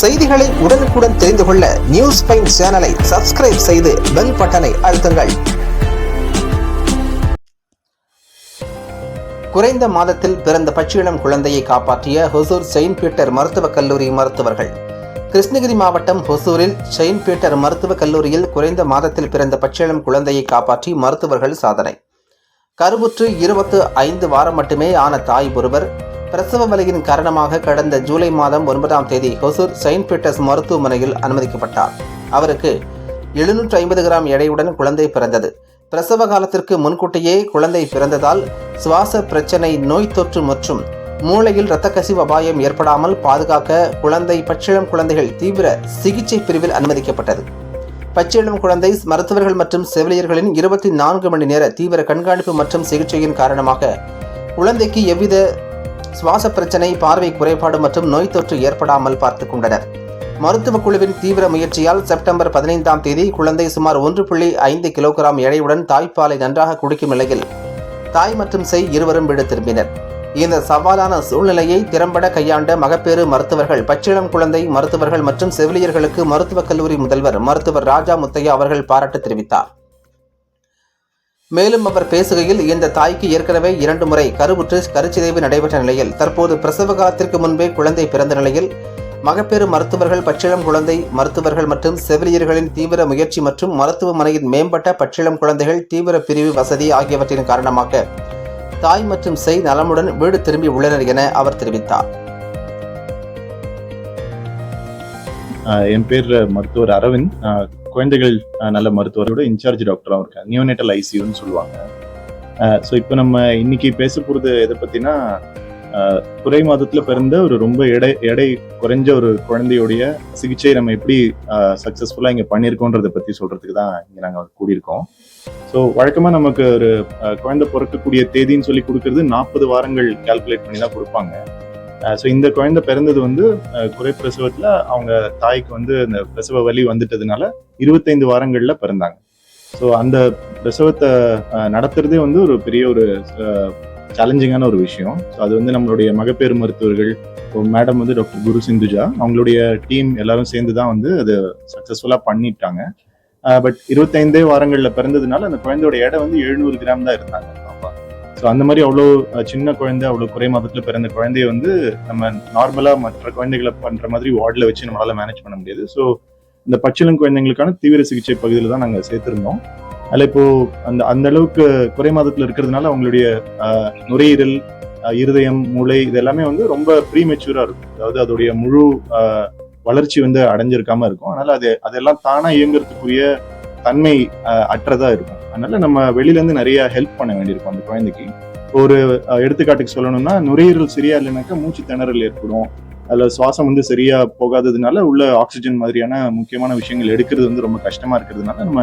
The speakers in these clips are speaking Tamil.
செய்திகளை உடனுக்குடன் தெரிந்து கொள்ள நியூஸ் பைன் சேனலை சப்ஸ்கிரைப் செய்து பெல் பட்டனை அழுத்துங்கள். குறைந்த மாதத்தில் பிறந்த பச்சிளம் குழந்தையை காப்பாற்றிய ஹொசூர் செயின்ட் பீட்டர் மருத்துவக் கல்லூரி மருத்துவர்கள். கிருஷ்ணகிரி மாவட்டம் ஹொசூரில் செயின்ட் பீட்டர் மருத்துவக் கல்லூரியில் குறைந்த மாதத்தில் பிறந்த பச்சிளம் குழந்தையை காப்பாற்றி மருத்துவர்கள் சாதனை. கருவுற்று இருபத்து ஐந்து வாரம் மட்டுமே ஆன தாய் ஒருவர் பிரசவ வலியின் காரணமாக கடந்த ஜூலை மாதம் ஒன்பதாம் தேதி ஹொசூர் செயின்ட் பீட்டர்ஸ் மருத்துவமனையில் அனுமதிக்கப்பட்டார். அவருக்கு எழுநூற்று ஐம்பது கிராம் எடையுடன் குழந்தை பிறந்தது. பிரசவ காலத்திற்கு முன்கூட்டியே குழந்தை பிறந்ததால் சுவாச பிரச்சனை நோய் தொற்று மற்றும் மூளையில் இரத்த கசிவு அபாயம் ஏற்படாமல் பாதுகாக்க குழந்தை பச்சிளம் குழந்தைகள் தீவிர சிகிச்சை பிரிவில் அனுமதிக்கப்பட்டது. பச்சிளம் குழந்தை மருத்துவர்கள் மற்றும் செவிலியர்களின் இருபத்தி நான்கு மணி நேர தீவிர கண்காணிப்பு மற்றும் சிகிச்சையின் காரணமாக குழந்தைக்கு எவ்வித சுவாச பிரச்சனை பார்வை குறைபாடு மற்றும் நோய் தொற்று ஏற்படாமல் பார்த்து கொண்டனர். மருத்துவ குழுவின் தீவிர முயற்சியால் செப்டம்பர் பதினைந்தாம் தேதி குழந்தை சுமார் ஒன்று புள்ளி ஐந்து கிலோகிராம் எடையுடன் தாய்ப்பாலை நன்றாக குடிக்கும் நிலையில் தாய் மற்றும் செய் இருவரும் வீடு திரும்பினர். இந்த சவாலான சூழ்நிலையை திறம்பட கையாண்ட மகப்பேறு மருத்துவர்கள் பச்சிளம் குழந்தை மருத்துவர்கள் மற்றும் செவிலியர்களுக்கு மருத்துவக் கல்லூரி முதல்வர் மருத்துவர் ராஜா முத்தையா அவர்கள் பாராட்டு தெரிவித்தார். மேலும் அவர் பேசுகையில் இந்த தாய்க்கு ஏற்கனவே இரண்டு முறை கருவுற்று கருச்சிதைவு நடைபெற்ற நிலையில் தற்போது பிரசவ காலத்திற்கு முன்பே குழந்தை பிறந்த நிலையில் மகப்பேறு மருத்துவர்கள் பச்சிளம் குழந்தை மருத்துவர்கள் மற்றும் செவிலியர்களின் தீவிர முயற்சி மற்றும் மருத்துவமனையின் மேம்பட்ட பச்சிளம் குழந்தைகள் தீவிர பிரிவு வசதி ஆகியவற்றின் காரணமாக தாய் மற்றும் செய் நலமுடன் வீடு திரும்பி உள்ளனர் என அவர் தெரிவித்தார். என் பேர் மருத்துவர் அரவிந்த். குழந்தைகள் நல்ல மருத்துவரோட இன்சார்ஜ் டாக்டராகவும் இருக்காங்க. நியூனேட்டல் ஐசியூன்னு சொல்லுவாங்க. ஸோ இப்போ நம்ம இன்னைக்கு பேச போகிறது எதை பற்றினா குறை மாதத்தில் பிறந்த ஒரு ரொம்ப எடை எடை குறைஞ்ச ஒரு குழந்தையுடைய சிகிச்சை நம்ம எப்படி சக்ஸஸ்ஃபுல்லாக இங்கே பண்ணியிருக்கோன்றதை பற்றி சொல்கிறதுக்கு தான் இங்கே நாங்கள் கூடியிருக்கோம். ஸோ வழக்கமாக நமக்கு ஒரு குழந்தை பிறக்கக்கூடிய தேதின்னு சொல்லி கொடுக்கறது நாற்பது வாரங்கள் கால்குலேட் பண்ணி தான் கொடுப்பாங்க. ஸோ இந்த குழந்தை பிறந்தது வந்து குறை பிரசவத்தில் அவங்க தாய்க்கு வந்து அந்த பிரசவ வலி வந்துட்டதுனால இருபத்தைந்து வாரங்களில் பிறந்தாங்க. ஸோ அந்த பிரசவத்தை நடத்துறதே வந்து ஒரு பெரிய ஒரு சேலஞ்சிங்கான ஒரு விஷயம். ஸோ அது வந்து நம்மளுடைய மகப்பேறு மருத்துவர்கள் மேடம் வந்து டாக்டர் குரு சிந்துஜா அவங்களுடைய டீம் எல்லாரும் சேர்ந்து தான் வந்து அது சக்ஸஸ்ஃபுல்லாக பண்ணிட்டாங்க. பட் இருபத்தைந்தே வாரங்களில் பிறந்ததுனால அந்த குழந்தையோட எடை வந்து எழுநூறு கிராம் தான் இருந்தாங்க. ஸோ அந்த மாதிரி அவ்வளோ சின்ன குழந்தை அவ்வளோ குறை மாதத்தில் பிறந்த குழந்தைய வந்து நம்ம நார்மலாக மற்ற குழந்தைகளை பண்ணுற மாதிரி வார்டில் வச்சு நம்மளால் மேனேஜ் பண்ண முடியாது. ஸோ இந்த பச்சிளம் குழந்தைங்களுக்கான தீவிர சிகிச்சை பகுதியில் தான் நாங்கள் சேர்த்துருந்தோம். அதில் இப்போ அந்த அந்த அளவுக்கு குறை மாதத்தில் இருக்கிறதுனால அவங்களுடைய நுரையீரல் இருதயம் மூளை இது எல்லாமே வந்து ரொம்ப ப்ரீமெச்சூராக இருக்கும். அதாவது அதோடைய முழு வளர்ச்சி வந்து அடைஞ்சிருக்காம இருக்கும். அதனால அது அதெல்லாம் தானா இயங்குறதுக்குரிய தன்மை அற்றதாக அற்றதா இருக்கும். அதனால நம்ம வெளியிலேருந்து நிறைய ஹெல்ப் பண்ண வேண்டியிருக்கும் அந்த குழந்தைக்கு. ஒரு எடுத்துக்காட்டுக்கு சொல்லணும்னா நுரையீரல் சரியா இல்லைனாக்கா மூச்சு திணறல் ஏற்படும். அதில் சுவாசம் வந்து சரியா போகாததுனால உள்ள ஆக்சிஜன் மாதிரியான முக்கியமான விஷயங்கள் எடுக்கிறது வந்து ரொம்ப கஷ்டமா இருக்கிறதுனால நம்ம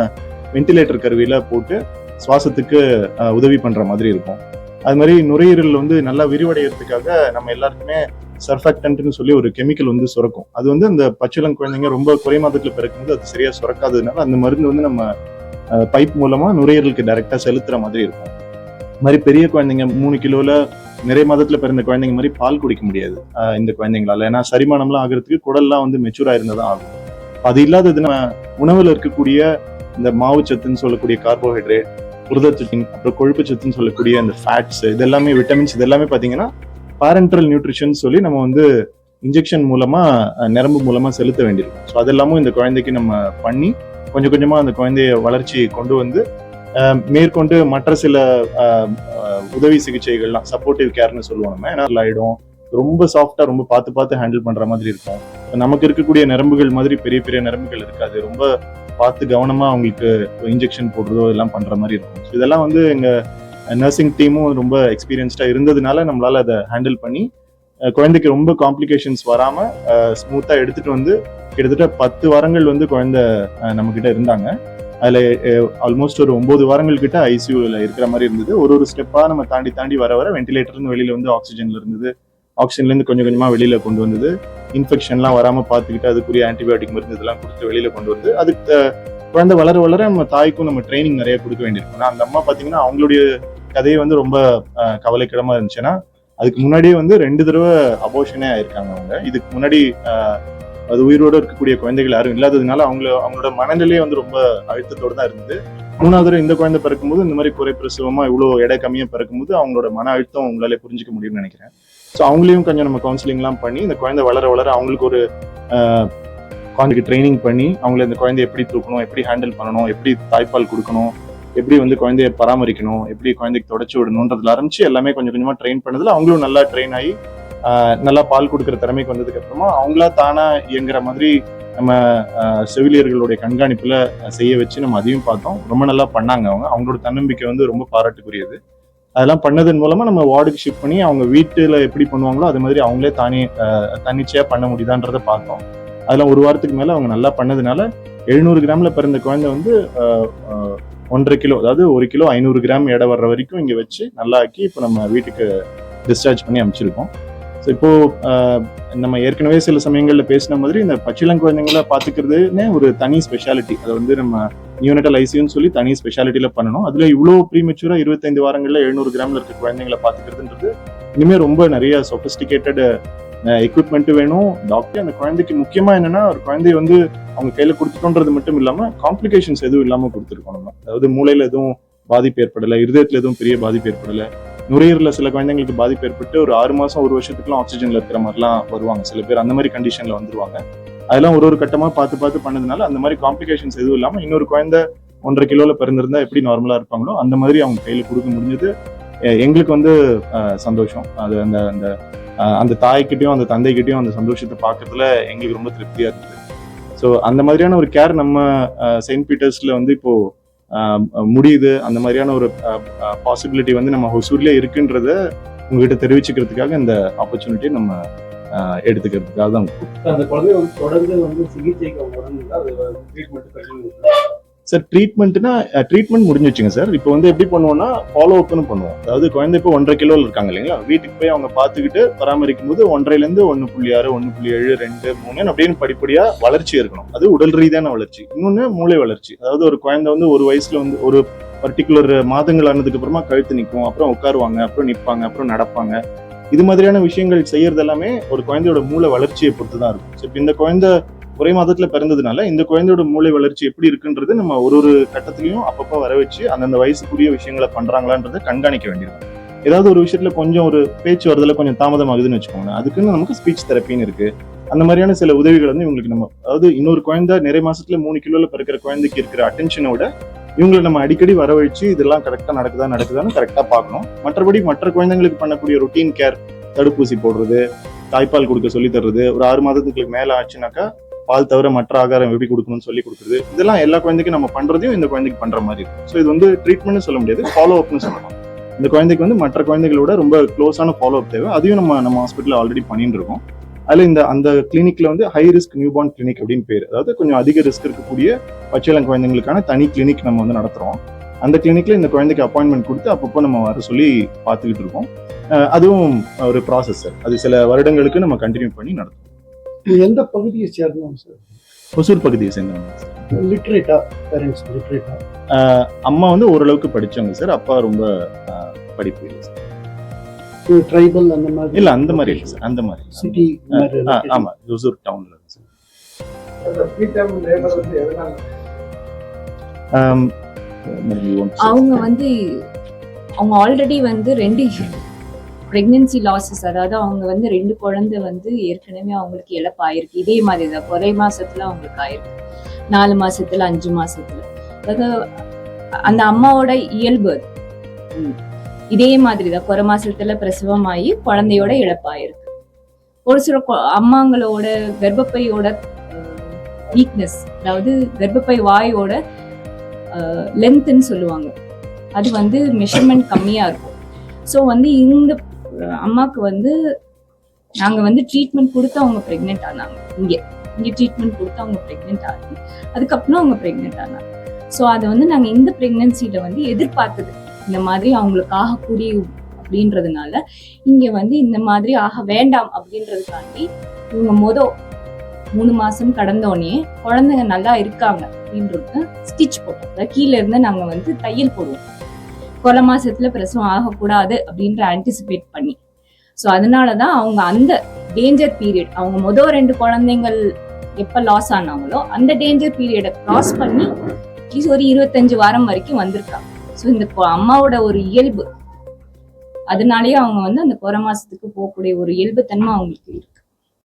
வென்டிலேட்டர் கருவியில போட்டு சுவாசத்துக்கு உதவி பண்ற மாதிரி இருக்கும். அது மாதிரி நுரையீரல் வந்து நல்லா விரிவடைகிறதுக்காக நம்ம எல்லாருக்குமே சர்ஃபாக்டன்ட்னு சொல்லி ஒரு கெமிக்கல் வந்து சுரக்கும். அது வந்து அந்த பச்சிளம் குழந்தைங்க ரொம்ப குறை மாதத்துல பிறக்கும்போது அது சரியா சுரக்காததுனால அந்த மருந்து வந்து நம்ம பைப் மூலமா நுரையீரலுக்கு டைரக்டா செலுத்துற மாதிரி இருக்கும். இது மாதிரி பெரிய குழந்தைங்க மூணு கிலோல நிறைய மாதத்துல பிறந்த குழந்தைங்க மாதிரி பால் குடிக்க முடியாது இந்த குழந்தைங்களால. ஏன்னா சரிமானம்லாம் ஆகிறதுக்கு குடல்லாம் வந்து மெச்சூர் ஆயிருந்ததான் ஆகும். அது இல்லாதது நம்ம உணவுல இருக்கக்கூடிய இந்த மாவு சத்துன்னு சொல்லக்கூடிய கார்போஹைட்ரேட் புரதச்சத்தின் அப்புறம் கொழுப்பு சத்துன்னு சொல்லக்கூடிய அந்த ஃபேட்ஸ் இது எல்லாமே விட்டமின்ஸ் இது எல்லாமே பார்த்தீங்கன்னா பாரண்டல் நியூட்ரிஷன் சொல்லி நம்ம வந்து இன்ஜெக்ஷன் மூலமாக நரம்பு மூலமாக செலுத்த வேண்டியிருக்கும். ஸோ அதெல்லாமும் இந்த குழந்தைக்கு நம்ம பண்ணி கொஞ்சம் கொஞ்சமாக அந்த குழந்தைய வளர்ச்சி கொண்டு வந்து மேற்கொண்டு மற்ற சில உதவி சிகிச்சைகள்லாம் சப்போர்ட்டிவ் கேர்னு சொல்லுவோம் நம்ம. ஏன்னா ஆகிடும் ரொம்ப சாஃப்டாக ரொம்ப பார்த்து பார்த்து ஹேண்டில் பண்ணுற மாதிரி இருக்கும். நமக்கு இருக்கக்கூடிய நரம்புகள் மாதிரி பெரிய பெரிய நரம்புகள் இருக்காது. ரொம்ப பார்த்து கவனமாக அவங்களுக்கு இன்ஜெக்ஷன் போடுறதோ இதெல்லாம் பண்ணுற மாதிரி இருக்கும். ஸோ இதெல்லாம் வந்து எங்கள் நர்சிங் டீமும் ரொம்ப எக்ஸ்பீரியன்ஸ்டாக இருந்ததுனால நம்மளால அதை ஹேண்டில் பண்ணி குழந்தைக்கு ரொம்ப காம்ப்ளிகேஷன்ஸ் வராம ஸ்மூத்தா எடுத்துட்டு வந்து கிட்டத்தட்ட பத்து வாரங்கள் வந்து குழந்தை நம்ம கிட்ட இருந்தாங்க. அதுல ஆல்மோஸ்ட் ஒரு ஒன்பது வாரங்கள் கிட்ட ஐசியூல இருக்கிற மாதிரி இருந்தது. ஒரு ஒரு ஸ்டெப்பா நம்ம தாண்டி தாண்டி வர வர வெண்டிலேட்டர்னு வெளியில வந்து ஆக்சிஜன்ல இருந்தது. ஆக்சிஜன்ல இருந்து கொஞ்சம் கொஞ்சமா வெளியில கொண்டு வந்தது. இன்ஃபெக்ஷன்லாம் வராம பார்த்துக்கிட்டு அதுக்குரிய ஆன்டிபயோட்டிக் மருந்து இதெல்லாம் கொடுத்து வெளியில கொண்டு வந்து அதுக்கு குழந்தை வளர வளர நம்ம தாய்க்கும் நம்ம ட்ரைனிங் நிறைய கொடுக்க வேண்டியிருக்கும். அந்த அம்மா பாத்தீங்கன்னா அவங்களுடைய கதையை வந்து ரொம்ப அஹ், கவலைக்கிடமா இருந்துச்சுன்னா அதுக்கு முன்னாடியே வந்து ரெண்டு தடவை அபோஷனே ஆயிருக்காங்க அவங்க. இதுக்கு முன்னாடி அது உயிரோட இருக்கக்கூடிய குழந்தைகள் யாரும் இல்லாததுனால அவங்கள அவங்களோட மனநிலையே வந்து ரொம்ப அழுத்தத்தோடு தான் இருந்தது. மூணாவது தடவை இந்த குழந்தை பிறக்கும்போது இந்த மாதிரி குறை பிரசவமா இவ்வளோ எடை கம்மியாக பிறக்கும்போது அவங்களோட மன அழுத்தம் உங்களாலே புரிஞ்சுக்க முடியும்னு நினைக்கிறேன். ஸோ அவங்களையும் கொஞ்சம் நம்ம கவுன்சிலிங்லாம் பண்ணி இந்த குழந்தை வளர வளர அவங்களுக்கு ஒரு குழந்தைக்கு ட்ரைனிங் பண்ணி அவங்கள இந்த குழந்தைய எப்படி தூக்கணும் எப்படி ஹேண்டில் பண்ணணும் எப்படி தாய்ப்பால் கொடுக்கணும் எப்படி வந்து குழந்தைய பராமரிக்கணும் எப்படி குழந்தைக்கு தொடச்சி விடணுன்றதுல ஆரம்பிச்சு எல்லாமே கொஞ்சம் கொஞ்சமாக ட்ரெயின் பண்ணதுல அவங்களும் நல்லா ட்ரெயின் ஆகி நல்லா பால் கொடுக்குற திறமைக்கு வந்ததுக்கு அப்புறமா அவங்களா தானா இயங்குற மாதிரி நம்ம செவிலியர்களுடைய கண்காணிப்புல செய்ய வச்சு நம்ம அதையும் பார்த்தோம். ரொம்ப நல்லா பண்ணாங்க அவங்க. அவங்களோட தன்னம்பிக்கை வந்து ரொம்ப பாராட்டுக்குரியது. அதெல்லாம் பண்ணதன் மூலமா நம்ம வார்டுக்கு ஷிஃப்ட் பண்ணி அவங்க வீட்டுல எப்படி பண்ணுவாங்களோ அது மாதிரி அவங்களே தானே தன்னிச்சையா பண்ண முடியுதான்றதை பார்த்தோம். அதெல்லாம் ஒரு வாரத்துக்கு மேல அவங்க நல்லா பண்ணதுனால எழுநூறு கிராம்ல பிறந்த குழந்தை வந்து ஒன்றரை கிலோ அதாவது ஒரு கிலோ ஐநூறு கிராம் எடை வர்ற வரைக்கும் இங்கே வச்சு நல்லா ஆக்கி இப்போ நம்ம வீட்டுக்கு டிஸ்சார்ஜ் பண்ணி அமைச்சிருக்கோம் ஸோ இப்போ நம்ம ஏற்கனவே சில சமயங்களில் பேசின மாதிரி இந்த பச்சிளம் குழந்தைங்கள பார்த்துக்கிறதுனே ஒரு தனி ஸ்பெஷாலிட்டி அதை வந்து நம்ம நியூனட்டல் ஐசியூன்னு சொல்லி தனி ஸ்பெஷாலிட்டியில பண்ணணும். அதில் இவ்வளோ ப்ரீமெச்சூராக இருபத்தைந்து வாரங்களில் எழுநூறு கிராம்ல இருக்க குழந்தைங்களை பார்த்துக்கிறதுன்றது இனிமேல் ரொம்ப நிறைய சொஃபிஸ்டிகேட்டட் எக்யூப்மெண்ட் வேணும். டாக்டர் அந்த குழந்தைக்கு முக்கியமா என்னன்னா ஒரு குழந்தைய வந்து அவங்க கையில கொடுத்துட்டோன்றது மட்டும் இல்லாம காம்ப்ளிகேஷன்ஸ் எதுவும் இல்லாம கொடுத்துருக்கோம் நம்ம அதாவது மூளையில எதுவும் பாதிப்பு ஏற்படலை இருதயத்துல எதுவும் பெரிய பாதிப்பு ஏற்படலை. நுரையீரல சில குழந்தைங்களுக்கு பாதிப்பு ஏற்பட்டு ஒரு ஆறு மாசம் ஒரு வருஷத்துக்குலாம் ஆக்சிஜன்ல இருக்கிற மாதிரிலாம் வருவாங்க. சில பேர் அந்த மாதிரி கண்டிஷன்ல வந்துருவாங்க. அதெல்லாம் ஒரு ஒரு கட்டமா பார்த்து பார்த்து பண்ணதுனால அந்த மாதிரி காம்ப்ளிகேஷன்ஸ் எதுவும் இல்லாம இன்னொரு குழந்தை ஒன்றரை கிலோல பிறந்திருந்தா எப்படி நார்மலா இருப்பாங்களோ அந்த மாதிரி அவங்க கையில கொடுக்க முடிஞ்சது. எங்களுக்கு வந்து சந்தோஷம். அது அந்த அந்த அந்த தாய்கிட்டையும் அந்த தந்தைகிட்டையும் அந்த சந்தோஷத்தை பார்க்கறதுல எங்களுக்கு ரொம்ப திருப்தியா இருந்தது. ஸோ அந்த மாதிரியான ஒரு கேர் நம்ம செயின்ட் பீட்டர்ஸ்ல வந்து இப்போ முடியுது. அந்த மாதிரியான ஒரு பாசிபிலிட்டி வந்து நம்ம ஹொசூர்லயே இருக்குன்றத உங்ககிட்ட தெரிவிச்சுக்கிறதுக்காக இந்த ஆப்பர்ச்சுனிட்டியை நம்ம எடுத்துக்கிறதுக்காக தான் அந்த குழந்தை வந்து தொடர்ந்து வந்து சிகிச்சைக்கு உடனே அது ட்ரீட்மெண்ட் கண்டினியூ சார் ட்ரீட்மெண்ட்னா ட்ரீட்மெண்ட் முடிஞ்சிச்சுங்க சார் இப்போ வந்து எப்படி பண்ணுவோம்னா ஃபாலோ அப்னு பண்ணுவோம். அதாவது குழந்தை இப்போ ஒன்றரை கிலோவில் இருக்காங்க இல்லைங்களா? வீட்டுக்கு போய் அவங்க பார்த்துக்கிட்டு பராமரிக்கும் போது ஒன்றரைலேருந்து ஒன்று புள்ளி ஆறு ஒன்று புள்ளி ஏழு ரெண்டு மூணு அப்படின்னு படிப்படியாக வளர்ச்சி இருக்கணும் அது உடல் ரீதியான வளர்ச்சி. இன்னொன்று மூளை வளர்ச்சி. அதாவது ஒரு குழந்தை வந்து ஒரு வயசுல வந்து ஒரு பர்டிகுலர் மாதங்கள் ஆனதுக்கு அப்புறமா கழுத்து நிற்கும் அப்புறம் உட்காருவாங்க அப்புறம் நிற்பாங்க அப்புறம் நடப்பாங்க. இது மாதிரியான விஷயங்கள் செய்யறது எல்லாமே ஒரு குழந்தையோட மூளை வளர்ச்சியை பொறுத்து தான் இருக்கும் இப்போ இந்த குழந்தை ஒரே மாதத்துல பிறந்ததுனால இந்த குழந்தையோட மூளை வளர்ச்சி எப்படி இருக்குன்றது நம்ம ஒரு ஒரு கட்டத்திலையும் அப்பப்போ வர வச்சு அந்தந்த வயசுக்குரிய விஷயங்களை பண்றாங்களான்றதை கண்காணிக்க வேண்டியிருக்கும். ஏதாவது ஒரு விஷயத்துல கொஞ்சம் ஒரு பேச்சு வரதுல கொஞ்சம் தாமதமாகுதுன்னு வச்சுக்கோங்க அதுக்குன்னு நமக்கு ஸ்பீச் தெரப்பின்னு இருக்கு. அந்த மாதிரியான சில உதவிகள் வந்து இவங்களுக்கு நம்ம அதாவது இன்னொரு குழந்தை நிறைய மாசத்துல மூணு கிலோல பிறக்கிற குழந்தைக்கு இருக்கிற அட்டென்ஷனோட இவங்களை நம்ம அடிக்கடி வரவழைச்சு இதெல்லாம் கரெக்டா நடக்குதா நடக்குதான்னு கரெக்டா பார்க்கணும். மற்றபடி மற்ற குழந்தைங்களுக்கு பண்ணக்கூடிய ரொட்டீன் கேர் தடுப்பூசி போடுறது தாய்ப்பால் கொடுக்க சொல்லி தர்றது ஒரு ஆறு மாதத்துக்கு மேல ஆச்சுனாக்கா பால் தவிர மற்ற ஆகாரம் எப்படி கொடுக்கணும்னு சொல்லி கொடுக்குறது இதெல்லாம் எல்லா குழந்தைக்கும் நம்ம பண்றதையும் இந்த குழந்தைக்கு பண்ற மாதிரி இருக்கும். ஸோ இது வந்து ட்ரீட்மெண்ட்னு சொல்ல முடியாது ஃபாலோ அப்னு சொல்லலாம். இந்த குழந்தைக்கு வந்து மற்ற குழந்தைகளோட ரொம்ப க்ளோஸான ஃபாலோ அப் தேவை. அதையும் நம்ம நம்ம ஹாஸ்பிட்டல் ஆல்ரெடி பண்ணிட்டு இருக்கோம். அதுல இந்த அந்த கிளினிக்ல வந்து ஹை ரிஸ்க் நியூபார்ன் கிளினிக் அப்படின்னு பேர். அதாவது கொஞ்சம் அதிக ரிஸ்க் இருக்கக்கூடிய பச்சிளம் குழந்தைங்களுக்கான தனி கிளினிக் நம்ம வந்து நடத்துறோம். அந்த கிளினிக்ல இந்த குழந்தைக்கு அப்பாயின்மெண்ட் கொடுத்து அப்பப்போ நம்ம வர சொல்லி பார்த்துக்கிட்டு இருக்கோம். அதுவும் ஒரு ப்ராசஸ் அது. சில வருடங்களுக்கு நம்ம கண்டினியூ பண்ணி நடத்துவோம் எந்த பகுதியை சேர்ந்தோம் சார் ஒசூர் பகுதியை சேர்ந்தவங்க சார் லிட்ரேட்டா பேரண்ட்ஸ் லிட்ரேட்டா ஆஹ் அம்மா வந்து ஓரளவுக்கு படிச்சவங்க சார் அப்பா ரொம்ப படிப்பு இல்லை சார் ட்ரைபல் அந்த மாதிரி? இல்ல அந்த மாதிரி இல்லை சார் அந்த மாதிரி. சிட்டி ஆஹ் ஆமா. ஒசூர் டவுன்ல இருக்கு சார். அவங்க வந்து அவங்க ஆல்ரெடி வந்து ரெண்டு ப்ரெக்னென்சி லாஸஸ் அதாவது அவங்க வந்து ரெண்டு குழந்தை வந்து ஏற்கனவே அவங்களுக்கு இழப்பாயிருக்கு. இதே மாதிரி தான் ஒரே மாசத்துல அவங்களுக்கு ஆயிருக்கு. நாலு மாசத்துல அஞ்சு மாசத்துல. அதாவது அந்த அம்மாவோட இயல்பு இதே மாதிரி தான் குறை மாசத்துல பிரசவமாகி குழந்தையோட இழப்பாயிருக்கு. ஒரு சில கொ- அம்மாங்களோட கர்ப்பப்பையோட வீக்னஸ் அதாவது கர்ப்பப்பை வாயோட லென்த்துன்னு சொல்லுவாங்க. அது வந்து மெஷர்மெண்ட் கம்மியா இருக்கும். ஸோ வந்து இந்த அம்மாவுக்கு அம்மாக்கு வந்து நாங்கள் வந்து ட்ரீட்மெண்ட் கொடுத்து அவங்க ப்ரெக்னென்ட் ஆனாங்க. இங்கே. இங்கே ட்ரீட்மெண்ட் கொடுத்து அவங்க ப்ரெக்னென்ட் ஆகி அதுக்கப்புறம் அவங்க ப்ரெக்னென்ட் ஆனாங்க. ஸோ அதை வந்து நாங்கள் இந்த ப்ரெக்னென்சியில் வந்து எதிர்பார்த்தது. இந்த மாதிரி அவங்களுக்கு ஆகக்கூடிய அப்படின்றதுனால இங்கே வந்து இந்த மாதிரி ஆக வேண்டாம் அப்படின்றதுக்காண்டி இவங்க மொத மூணு மாதம் கடந்தோடனே குழந்தைங்க நல்லா இருக்காங்க அப்படின்றது ஸ்டிச் போட்டோம். அதாவது கீழே இருந்து நாங்கள் வந்து தையல் போடுவோம். கொலை மாசத்துல பிரசவம் ஆகக்கூடாது அப்படின்ற ஆன்டிசிபேட் பண்ணி. ஸோ அதனாலதான் அவங்க அந்த டேஞ்சர் பீரியட் அவங்க மொதல் ரெண்டு குழந்தைங்கள் எப்ப லாஸ் ஆனாங்களோ அந்த டேஞ்சர் பீரியடை கிராஸ் பண்ணி அட்லீஸ்ட் ஒரு இருபத்தஞ்சு வாரம் வரைக்கும் வந்திருக்காங்க. ஸோ இந்த அம்மாவோட ஒரு இயல்பு அதனாலேயே அவங்க வந்து அந்த குறை மாசத்துக்கு போகக்கூடிய ஒரு இயல்பு தன்மை அவங்களுக்கு இருக்கு.